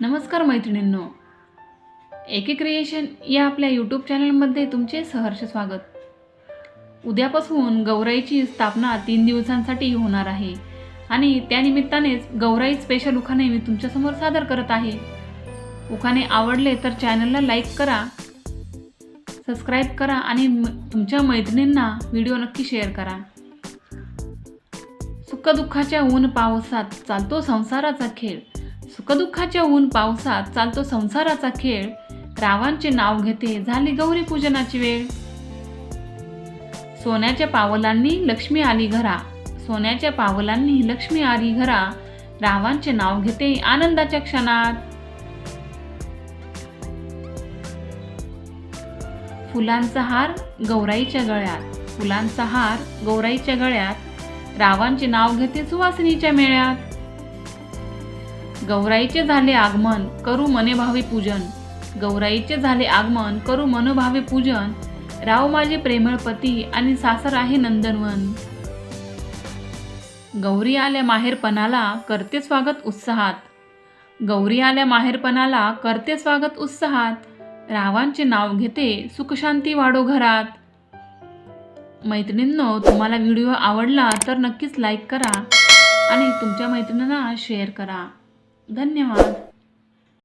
नमस्कार मैत्रिणींनो. एके क्रिएशन या आपल्या यूट्यूब चॅनलमध्ये तुमचे सहर्ष स्वागत. उद्यापासून गौराईची स्थापना तीन दिवसांसाठी होणार आहे आणि त्यानिमित्तानेच गौराई स्पेशल उखाणे मी तुमच्यासमोर सादर करत आहे. उखाणे आवडले तर चॅनलला लाईक करा सबस्क्राईब करा आणि तुमच्या मैत्रिणींना व्हिडिओ नक्की शेअर करा. सुखदुःखाच्या ऊन पावसात चालतो संसाराचा खेळ. सुखदुःखाच्या ऊन पावसात चालतो संसाराचा खेळ. रावांचे नाव घेते झाली गौरी पूजनाची वेळ. सोन्याच्या पावलांनी लक्ष्मी आली घरा. सोन्याच्या पावलांनी लक्ष्मी आली घरा. रावांचे नाव घेते आनंदाच्या क्षणात. फुलांचा हार गौराईच्या गळ्यात. फुलांचा हार गौराईच्या गळ्यात. रावांचे नाव घेते सुवासिनीच्या मेळ्यात. गौराईचे झाले आगमन करू मने भावे पूजन. गौराईचे झाले आगमन करू मनोभावे पूजन. राव माझे प्रेमळ पती आणि सासर आहे नंदनवन. गौरी आल्या माहेरपणाला करते स्वागत उत्साहात. गौरी आल्या माहेरपणाला करते स्वागत उत्साहात. रावांचे नाव घेते सुखशांती वाढो घरात. मैत्रिणींनो तुम्हाला व्हिडिओ आवडला तर नक्कीच लाईक करा आणि तुमच्या मैत्रिणींना शेअर करा. धन्यवाद.